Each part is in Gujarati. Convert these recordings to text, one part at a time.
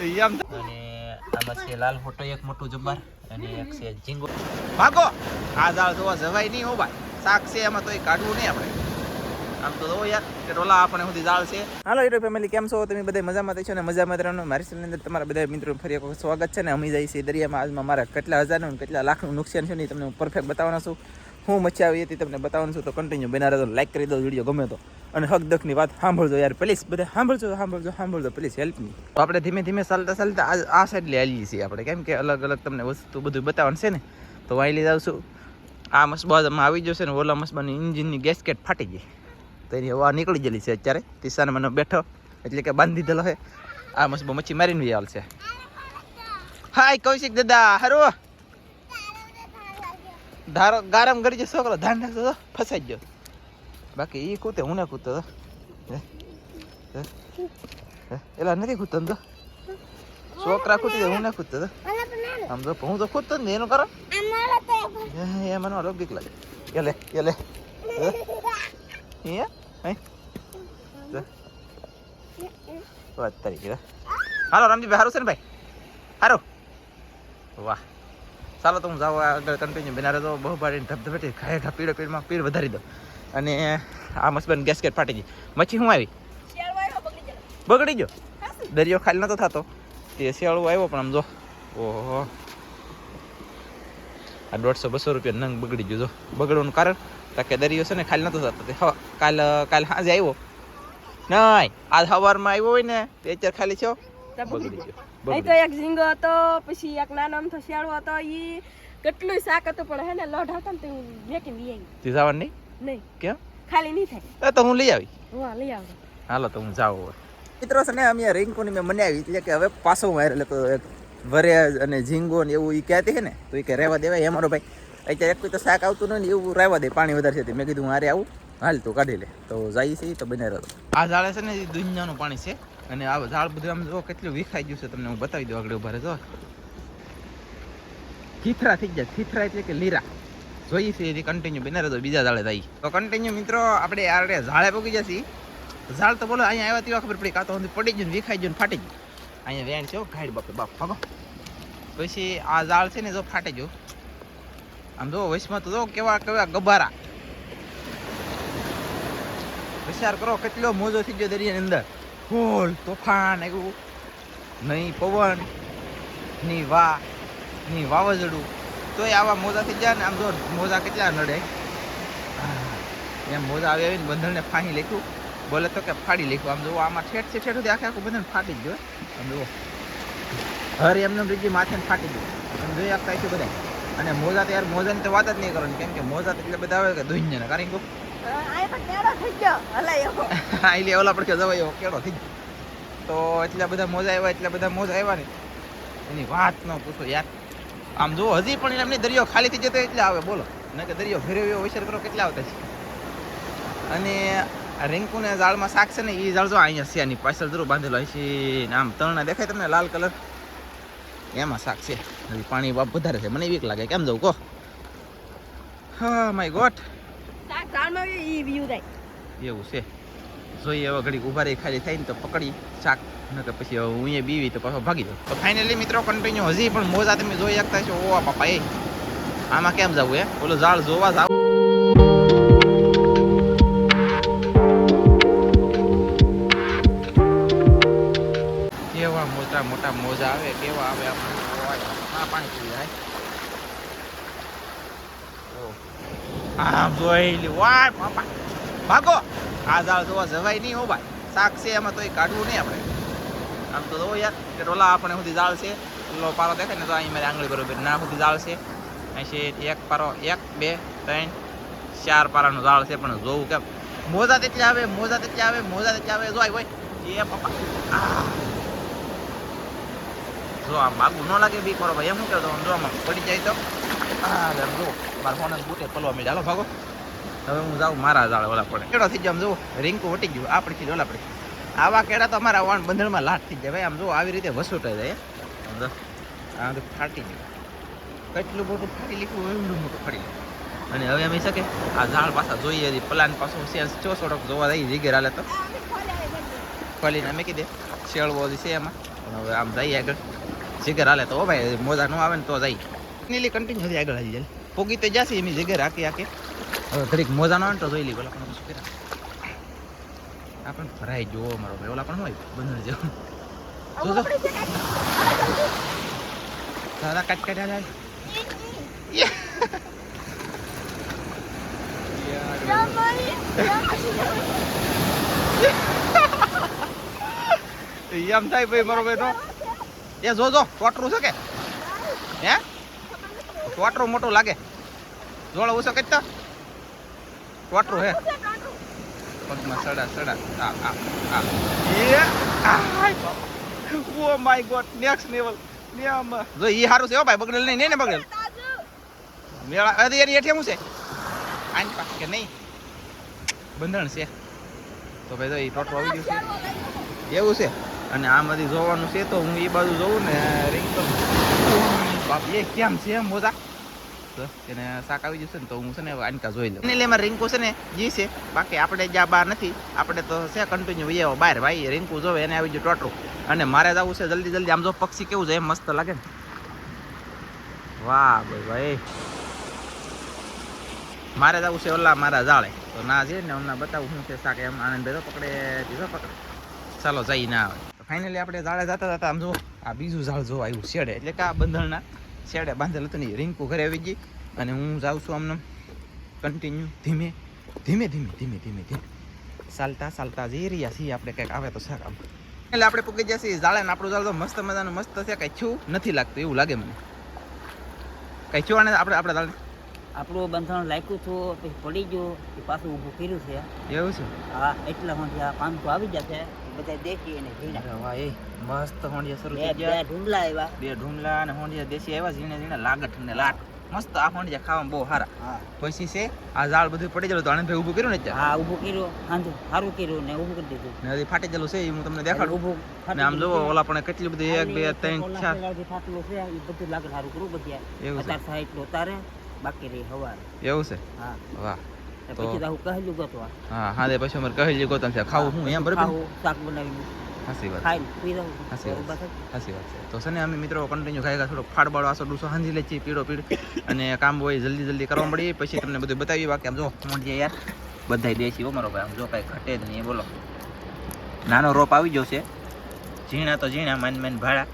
એમ અને આમાં છે લાલ ફોટો એક મોટું જબ્બાર અને એક છે ઝીંગો. ભાગો. આ ઝાડ જોવા જવાય નહીં હો ભાઈ. શાક છે એમાં તો એ કાઢવું નહીં આપણે. આમ તો જોવો યાર કે ટોલા આપણે સુધી ઝાડ છે. હાલો હીરો ફેમિલી કેમ છો? તમે બધા મજામાં છો ને? મજામાં રહેવાનું. મારી અંદર તમારા બધા મિત્રો ફરી એક સ્વાગત છે ને? અમે જઈએ છીએ દરિયામાં. આજમાં મારા કેટલા હજારનું ને કેટલા લાખનું નુકસાન છે ને તમને હું પરફેક્ટ બતાવવાનો છું. હું મચ્છી આવી હતી તમને બતાવવાનું છું તો કન્ટિન્યુ બના તો લાઈક કરી દો વીડિયો ગમે તો. અને હક દખની વાત સાંભળજો યાર પ્લીઝ બધા સાંભળજો સાંભળજો સાંભળજો પ્લીઝ હેલ્પ મી તો આપણે ધીમે ધીમે ચાલતા ચાલતા આ આ સાઈડ લઈ આવીએ છીએ આપણે. કેમ કે અલગ અલગ તમને વસ્તુ બધું બતાવવાનું છે ને, તો વાઈ લઈ જાઉં છું. આ મસબામાં આવી જશે ને, ઓલા મસબાની ઇન્જિનની ગેસકેટ ફાટી ગઈ. તો એની હવા નીકળી ગયેલી છે અત્યારે. તિસાને મને બેઠો, એટલે કે બાંધી દીધેલો છે. આ મસબો મચ્છી મારીને બી આવશે હાય, કૌશિક દાદા, હારો. ધારો, ગારમ ગડી જો છોકરો ધાન રાખજો તો ફસાઈ ગયો. બાકી એ કૂતે, હું ને કૂતો તો હે? હે? હે? એલા નથી કૂતો તો? છોકરા કૂતી હું ને કૂતો તો આમ તો હું તો કૂદતો ને, એનું કારણ? એ મને અલગ બીક લાગે એલે એલે. વાત તારીખ હાલો, રામજીભાઈ સારું છે ને ભાઈ? સારું વાહ. ચાલો તો હું જાઉં આગળ કન્ટિન્યુ બિના રહેતો બહુ પાડીને ધબધબેટી ખાય ખા પીડો પીડમાં પીડ વધારી દો અને આ મસબન ગેસકેટ ફાટી ગઈ. મચ્છી હું આવી? બગડી ગયો. દરિયો ખાલી નતો થતો. તે શિયાળો આવ્યો પણ આમ જો. ઓહો. આ દોઢસો બસો રૂપિયા નંગ બગડી ગયો જો. બગડવાનું કારણ કે દરિયો છે ને ખાલી નતો થતો. તે કાલ કાલ સાંજે આવ્યો. નહીં આજ સવારમાં આવ્યો હોય ને તે અત્યારે ખાલી છો બગડી ગયો. અહીં તો એક ઝીંગો હતો પછી એક નાનો અમથો શિયાળો હતો ઈ કેટલું શાક હતું પણ હે ને લોઢ હતો ને તો હું મેકીને લઈ આવી. તે જવાનું નહીં? નહીં. કેમ? ખાલી નહીં થાય. એ તો હું લઈ આવી. હા લઈ આવજો. હાલો તો હું જાઉં હવે. મિત્રો છે ને અમે રિંકુની મેં મનાવી એટલે કે હવે પાછો વાયર એટલે તો એક વરેજ અને ઝીંગો ને એવું એ કહેતી હે ને તો એ કે રહેવા દેવાય અમારો ભાઈ. અત્યારે એક કોઈ તો શાક આવતું નહીં ને એવું રહેવા દે પાણી વધારે છે મેં કીધું મારે આવું. હાલ તું કાઢી લે. તો જાય છે તો બને રહ્યો આ જાળે છે ને એ દુનિયાનું પાણી છે. અને આ ઝાડ બધું આમ જો કેટલું વિખાઈ ગયું છે તમને હું બતાવી દઉં આગળ ઊભા રહેજો. થીથરા થઈ જાય થીથરા એટલે કે લીરા. જોઈએ છે એ કન્ટિન્યુ બને રહેતો બીજા ઝાડે થાય તો કન્ટિન્યુ મિત્રો, આપણે આડે ઝાડે પગી જશે ઝાડ તો બોલો, અહીંયા આવ્યા તેવા ખબર પડી, કાં તો પડી ગયું વિખાઈ ગયું ફાટી ગયું. અહીંયા વેણ છે ગાઈડ બાપે બાપ, ભાગો. પછી આ ઝાડ છે ને જો ફાટી ગયું. આમ જો વચમાં તો જો કેવા કેવા ગબારા વિચાર કરો, કેટલો મોજો થઈ ગયો દરિયાની અંદર. ફૂલ તોફાન આવ્યું નહીં પવનની વા ની વાવાઝોડું. તોય આવા મોજા થઈ જાય ને આમ જો મોજા કેટલા નડે. એમ મોજા આવી આવીને બંધણને ફાહી લખ્યું. બોલે તો કે ફાડી લખ્યું. આમ જુઓ આમાં ઠેઠ છે ઠેઠ સુધી આખે આખું બંધન ફાટી જ ગયું આમ જુઓ હર એમને બીજી માથે ફાટી ગયું. આમ જોઈ આપતા છે બધા. અને મોજા તો યાર મોજાની તો વાત જ નહીં કરવાની. કેમ કે મોજા એટલે બધા આવે કે દુનિયાને કારણ કે એટલે ઓલા પડખે જવાય કેળો થઈ તો એટલા બધા મોજા આવ્યા, એટલા બધા મોજા આવ્યા ને. એની વાત ન પૂછો યાર. આમ જુઓ, હજી પણ એમની દરિયો ખાલી થઈ જતો એટલે આવે, બોલો. ન કે દરિયો ફેરવ્યો વિચાર કરો, કેટલા આવતા છે. અને રિંકુને ઝાડમાં શાક છે ને એ ઝાડ જો અહીંયા છે, આની પાછળ જરૂર બાંધેલો હશે ને આમ તણના દેખાય તમને, લાલ કલર. એમાં શાક છે. હજી પાણી બાપ વધારે છે. મને વીક લાગે. કેમ જવું, કહો? હા, માય ગોટ એવું છે. જોઈએ હવે ઘડીક ઊભા રહી ખાલી થાય ને તો પકડી શાક નકર પછી હવે હું એ બીવી તો પાછો ભાગી જાઉં. તો ફાઇનલી મિત્રો કન્ટિન્યુ હજી પણ મોજા તમે જોઈ શકતા છો ઓવા બાપા એ. આમાં કેમ જવું એ ઓલો ઝાડ જોવા જાવ. કેવા મોટા મોટા મોજા આવે કેવા આવે આપણે પાણી પી જાય. આમ જોઈ વાય પાપા ભાગો. આ ઝાડ જોવા જવાય નહીં હો, ભાઈ. શાક છે, એમાં તો કાઢવું નહીં આપણે. આમ તો જોવો યાર, કે ટોલા આપણે સુધી જાળ છે. ઓલો પારો દેખાય ને, તો અહીં મારી આંગળી બરોબર ના સુધી જાળ છે. અહીં એક પારો, એક, બે, ત્રણ, ચાર પારાનું ઝાડ છે, પણ જોવું કેમ? મોજા તેટલી આવે, મોજા તેટલી આવે, મોજા તેટલી આવે. જોઈ હોય. એ પપ્પા. જો આ માગું ન લાગે બી કરો ભાઈ. એમ શું કહેતો જો, આમાં પડી જાય તો. આ જો, મારા ફોન બૂટે પલવા મળ્યા ચાલો ભાગો. હવે હું જાઉં મારા ઝાડ ઓલા પડે. કેડો થઈ જાય આમ જો, રિંકુ વટી ગયું આપણી ઓલા પડે આવા કેળા તો અમારા બંધણમાં લાટ થઈ જાય, ભાઈ, આમ જો, આવી રીતે વસોટાઈ જાય આ તો ફાટી ગયું. કેટલું મોટું ફાટી લીધું એવડું મોટું ફાટી લીધું અને હવે અમે શકે આ ઝાડ પાછા જોઈએ, હજી પ્લાન પાછું સેન્સ ચો સોડક જોવા જઈ જીગર હાલે તો. ખોલીને અમે કીધે શેળવો છે એમાં. પણ હવે આમ જઈએ આગળ. જીગર હાલે તો ભાઈ મોજા ન આવે ને તો જઈ નીલી કન્ટિન્યુ સુધી આગળ હાલી જાય. પોગી તો જાશે એની જગ્યાએ રાખી આકે હવે ઘડીક મોજા ન આવે ને તો જોઈ લઈ પેલા પણ શું કર્યા આપણને ભરાઈ જોવો મારો ભાઈ. ઓલા પણ હોય બંદર જેવું. જો જો દાદા કાટ હાલ એમ થાય ભાઈ મારો ભાઈ તો. એ જોજો જો છે કે? હે? ટોટરું મોટો લાગે. જોડો ઓછો કઈ ટોટરો હે. પગમાં સડા સડા. આ આ આ. એ oh my God next level નિયમ. જો ઈ હારું છે હો ભાઈ બગડેલ નહીં ને બગડેલ. મેળા અરે એની હેઠે શું છે? આની પાસે કે નહીં? બંધણ છે. તો ભાઈ તો એ ટોટરો આવી ગયું છે. એવું છે. અને આ બધી જોવાનું છે તો હું એ બાજુ જોઉં ને રિંગ તો બાપ કેમ છે મોજા એને શાક આવી જશે ને તો હું છે ને આનકા જોઈ લઉં એટલે એમાં રિંકુ છે ને જી છે બાકી આપણે જ્યાં બહાર નથી આપણે તો છે કન્ટિન્યુ આવો બહાર ભાઈ રિંકુ જોવે એને આવી ગયું ટોટરું અને મારે જવું છે જલ્દી જલ્દી આમ જો પક્ષી કેવું છે એમ મસ્ત લાગે ને વાહ ભાઈ ભાઈ મારે જવું છે ઓલા મારા જાળે તો ના છે ને હમણાં બતાવું શું છે શાક એમ આનંદ પકડે દીધો પકડે ચાલો જઈ ના આવે ફાઇનલી આપણે ઝાડે જતા જતા આમ જો આ બીજું ઝાડ જો આવ્યું શેડે એટલે કે આ બંધણના શેડે બાંધેલ હતું નહીં રિંકુ ઘરે આવી ગઈ અને હું જાઉં છું આમને કન્ટિન્યુ ધીમે ધીમે ધીમે ધીમે ધીમે ધીમે. ચાલતા ચાલતા જઈ રહ્યા છીએ આપણે કંઈક આવે તો સારા. એટલે આપણે પૂકી છીએ જાળે ને આપણું ઝાડ તો મસ્ત મજાનું મસ્ત છે કંઈ છું નથી લાગતું એવું લાગે મને. કંઈ છું આને આપણે આપણે ઝાડ આપણું બંધારણ લાગ્યું હતું પછી પડી ગયું પાછું ઊભું કર્યું છે. એવું છે? હા એટલા માંથી આ પાંચસો આવી જશે બધા દેશી અને ઝીણા. અરે વાહ એ મસ્ત હોંડિયા શરૂ બે ગયા. આવ્યા. બે ઢૂંઢલા અને હોંડિયા દેશી આવ્યા ઝીણે ઝીણે લાગટ ને લાટ. મસ્ત આ હોંડિયા ખાવામાં બહુ સારા. પછી છે આ ઝાડ બધું પડી ગયેલું તો આને ઊભું કર્યું ને હા ઊભું કર્યું સાંજુ સારું કર્યું ને ઊભું કરી દીધું. ને હજી ફાટી ગયેલું છે એ હું તમને દેખાડું. ઊભું ને આમ જોવો ઓલા પણ કેટલી બધી એક બે ત્રણ ચાર. ફાટલું છે એ બધું લાગે સારું અત્યારે સાઈડ બાકી રહી હવાર. એવું છે? હા. વાહ. તો પછી કહેલું હા હા પછી અમારે કહી લી ગોતમ છે. ખાવું હું એમ બરાબર? શાક બનાવી હાસી વાત. ખાઈ પી રહું સાચી વાત. બરોબર વાત છે. તો છે ને અમે મિત્રો કન્ટિન્યુ ખાઈ થોડોક ફાડબાડો આસો ડૂસો હાંજી લે છીએ પીડો પીડ અને કામ હોય જલ્દી જલ્દી કરવા મળી પછી તમને બધું બતાવી બાકી આમ જો યાર. બધાય દેશી હો મારો ભાઈ. આમ જો કાંઈ ઘટે જ નહીં બોલો. નાનો રોપ આવી ગયો છે. ઝીણા તો ઝીણા માન માન ભાડા.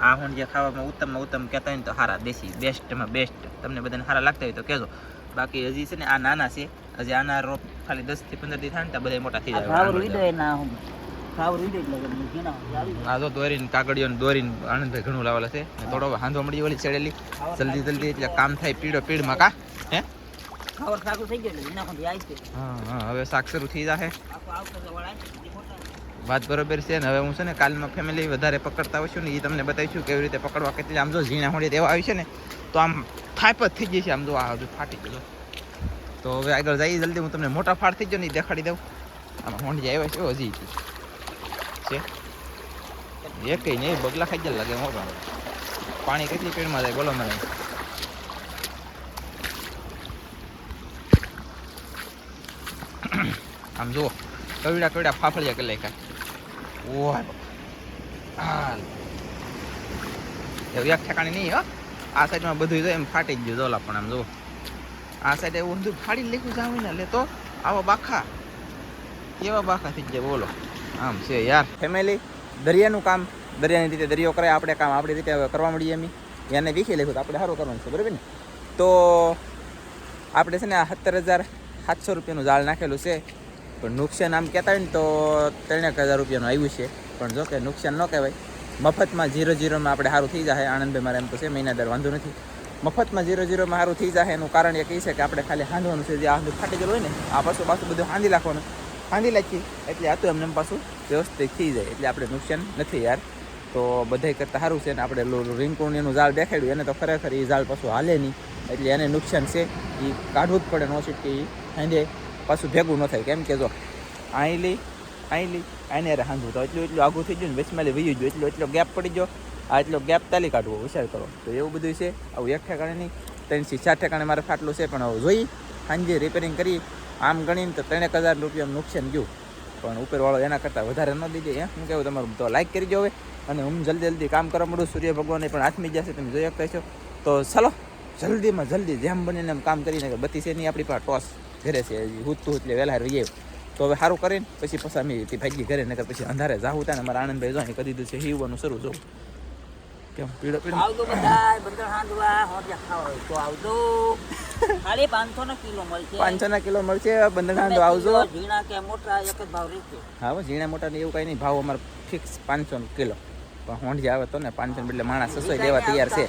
આ હોંડિયા ખાવામાં ઉત્તમમાં ઉત્તમ કહેતા હોય ને તો સારા દેશી બેસ્ટમાં બેસ્ટ તમને બધાને સારા લાગતા હોય તો કહેજો. બાકી હજી છે ને આ નાના છે. હજી આના રોપ ખાલી દસથી પંદર દી થાય ને બધા મોટા થઈ જાય. કે. આ તો દોરીને કાગળિયો ને દોરીને આનંદભાઈ ઘણું લાવેલા છે. થોડો હાંધો મળી ઓલી ચડેલી. જલ્દી જલ્દી એટલે કામ થાય પીડો કા? આવી છે હા હા હવે શાક શરૂ થઈ જશે વાત બરોબર છે ને, હવે હું છે ને કાલમાં ફેમિલી વધારે પકડતા હોઈશું ને એ તમને બતાવીશું કેવી રીતે પકડવા કેટલી, આમ જો ઝીણા હોડી તેવા આવી છે ને, તો આમ જ થઈ જાય છે, આમ જો આ હજુ ફાટી ગયો તો હવે આગળ જઈએ જલ્દી, હું તમને મોટા ફાટ થઈ ગયો ને દેખાડી દઉં. આમાં હોંડી આવ્યા છે, હજી છે. એ કઈ નહીં, બગલા ખાઈ જાય લાગે મોટા પાણી કેટલી પેડમાં જાય બોલો મને. આમ જુઓ કવડા કવડા ફાફડિયા કરી નાખ્યા. ઓય હાલ. એવું એક ઠેકાણે નહીં, હો. આ સાઈડમાં બધું તો એમ ફાટી જ ગયું, જોલા પણ આમ, જુઓ. આ સાઈડ એવું બધું ફાડી લીધું જાવ ને લે તો. આવા બાખા. કેવા બાખા થઈ જાય બોલો. આમ છે યાર. ફેમિલી દરિયાનું કામ. દરિયાની રીતે દરિયો કરે આપણે કામ આપણી રીતે હવે કરવા મળીએ એમ. એને વીખી લખ્યું તો આપણે સારું કરવાનું છે, બરાબર ને? તો આપણે છે ને આ સત્તર હજાર સાતસો રૂપિયાનું જાળ નાખેલું છે. પણ નુકસાન આમ કહેતા હોય ને તો ત્રણેક હજાર રૂપિયાનું આવ્યું છે. પણ જો કે નુકસાન ન કહેવાય. મફતમાં જીરો જીરોમાં આપણે સારું થઈ જાય. આનંદભાઈ મારે એમ તો છે મહિના દર વાંધો નથી. મફતમાં જીરો જીરોમાં સારું થઈ જાય એનું કારણ એ કહી છે કે આપણે ખાલી હાંધવાનું છે. જે આ ફાટી ગયેલું હોય ને, આ પાછું પાછું બધું હાંધી નાખવાનું. હાંધી નાખીએ એટલે આતું તો એમને એમ પાછું વ્યવસ્થિત થઈ જાય. એટલે આપણે નુકસાન નથી યાર. તો બધાય કરતાં સારું છે ને આપણે રિંકુણ એનું ઝાડ દેખાડ્યું. એને તો ખરેખર એ ઝાડ પાછું હાલે નહીં. એટલે એને નુકસાન છે. એ કાઢવું જ પડે, નો કે એ હાંધે. પાછું ભેગું ન થાય. કેમ કે જો અહીં લઈ અહીં લઈ, આને અરે હાંધું તો એટલું એટલું આઘું થઈ ગયું ને વચમાં વહી ગયું. એટલો એટલો ગેપ પડી ગયો. આ એટલો ગેપ તાલી કાઢવો, વિચાર કરો. તો એવું બધું છે. આવું એક ઠેકાણે નહીં ત્રણથી ચાર ઠેકાણે મારે ફાટલું છે, પણ હવે જોઈ સાંજે રિપેરિંગ કરી, આમ ગણીને તો ત્રણેક હજાર રૂપિયાનું નુકસાન ગયું. પણ ઉપરવાળો એના કરતાં વધારે ન દીજે એમ હું કહેવું તમારું, તો લાઈક કરી હવે. અને હું જલ્દી જલ્દી કામ કરવા મળું સૂર્ય ભગવાનને પણ હાથમી જશે, તમે જોઈ શકતા છો તો ચાલો, જલ્દીમાં જલ્દી જેમ બનીને એમ કામ કરીને નહીં આપણી પાસે ટોસ. ઘરે છે હજી હૂતું એટલે વહેલા રહી તો હવે સારું કરીને પછી પછી અમે ભાગી ઘરે નકર પછી અંધારે જાવું ત્યાં ને મારા આનંદભાઈ જો અહીં કરી દીધું છે હીવવાનું શરૂ જોઉં કેમ પીડો પીડો આવજો બધા બંદર હાંડવા હોડિયા ખાવા તો આવજો. ખાલી પાંચસો ના કિલો મળશે. પાંચસો ના કિલો મળશે બંદર તો આવજો. ઝીણા કે મોટા એક જ ભાવ રહેશે. હા હો, ઝીણા મોટા ને એવું કઈ નહીં ભાવ અમાર ફિક્સ પાંચસો કિલો. પણ હોંડિયા આવે તો ને પાંચસો બદલે માણસ છસો દેવા તૈયાર છે.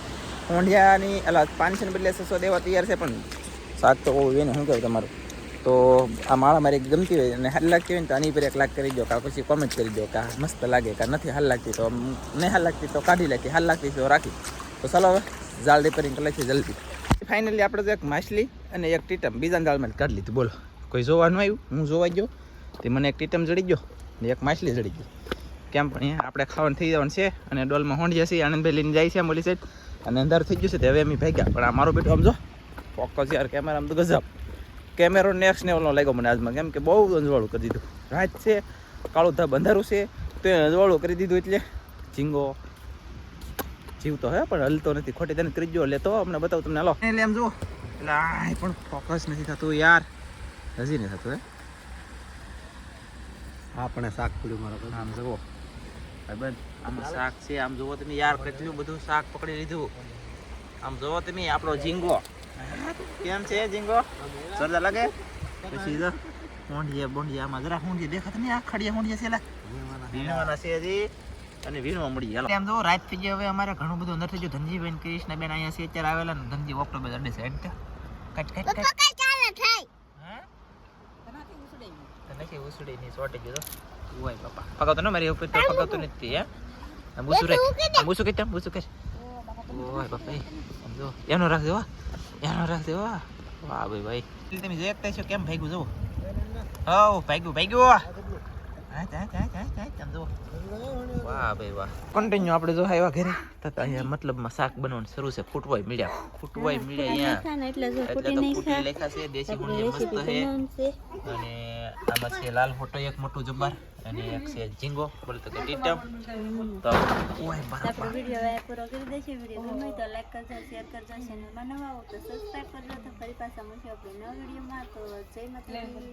હોંઢિયાની અલા પાંચસો ને બદલે છસો દેવા તૈયાર છે પણ શાક તો બહુ ને શું કહું તમારું? તો આ માળા મારી ગમતી હોય અને હાલ લાગતી હોય ને તો આની પર એક લાખ કરી દો કાં પછી કોમેન્ટ કરી દો કે મસ્ત લાગે કાં નથી હાલ લાગતી તો નહીં હાલ લાગતી તો કાઢી નાખી, હાલ લાગતી તો રાખી. તો ચાલો હવે જાળ રિપેરિંગ કરી નાખીએ જલ્દી. ફાઇનલી આપણે તો એક માછલી અને એક ટીટમ બીજા જાળમાં કાઢી લીધું, બોલો. કોઈ જોવાનું આવ્યું? હું જોવા ગયો, તે મને એક ટીટમ જડી ગયો ને એક માછલી જડી ગયો કેમ પણ આપણે ખાવાનું થઈ જવાનું છે અને ડોલમાં હોંડ જશે આનંદભાઈ જાય છે મોલી સાઈડ અને અંદર થઈ ગયું છે, તે હવે અમે ભાગ્યા પણ આ મારો બેટો આમ જો, ફોકસ યાર કેમેરા આમ તો ગજબ. કેમેરો નેક્સ્ટ લેવલનો લાગ્યો મને આજમાં કેમ કે બહુ અંજવાળું કરી દીધું. રાત છે, કાળું ધા અંધારું છે, તો એ અંજવાળું કરી દીધું એટલે ઝીંગો. જીવતો હે, પણ હલતો નથી. ખોટી તને ત્રીજો લેતો અમને બતાવું તમને. હલો. એટલે એમ જુઓ. એટલે પણ ફોકસ નથી થતું યાર. હજી નહીં થતું, હે? આપણે શાક પડ્યું મારો આમ જુઓ. આમાં શાક છે, આમ જુઓ તમે. યાર, કેટલું બધું શાક પકડી લીધું. આમ જુઓ તમે, આપણો ઝીંગો. કેમ છે ઝીંગો સરદા લાગે? પછી જો હોંડિયા બોંડિયા આમાં જરા હોંડિયા દેખાતા નહીં આ ખડિયા હોંડિયા છે વીણવાના છે. હજી અને વીણવા મળી હાલો એમ જો રાત થઈ ગઈ હવે અમારે ઘણું બધું અંદર થઈ ગયું. ધનજીબેન કૃષ્ણબેન અહીંયા છે અત્યારે આવેલા ને ધનજી ઓક્ટોબર અડે છે એટલે. Cut cut cut. હા? તને નથી ઉસડી ની સોટી ગયો ઓય બાપા પગાવતો ને મારી ઉપર તો પગાવતો નથી હે? આમ બુસુ રે બુસુ કે તેમ બુસુ કે ઓય બાપા એ આમ જો. એનો રાખજો હો. એનો રાખજો દેવા? વાહ ભાઈ ભાઈ. તમે જોઈ છો કેમ ભાગ્યું જો હો ભાગ્યું ભાગ્યું. વાહ ભાઈ વાહ. કન્ટિન્યુ આપણે જો આવ્યા ઘરે તથા અહીંયા મતલબમાં શાક બનાવવાનું શરૂ છે ફૂટવાય મળ્યા ફૂટવાય મળ્યા અહીંયા. એટલે તો ફૂટી લેખા છે દેશી ગુંડિયા મસ્ત છે. અને આમાં છે લાલ ફોટો એક મોટું જબ્બાર અને એક છે ઝીંગો બોલે કે ટીટમ. તો ઓય બરાબર. વીડિયો પૂરો કરી દેશે વીડિયો ગમે તો લાઈક કરજો શેર કરજો ચેનલમાં નવા આવો તો સબસ્ક્રાઈબ કરજો તો ફરી પાછા મળશું આપણે નવા વિડીયોમાં તો જય માતાજી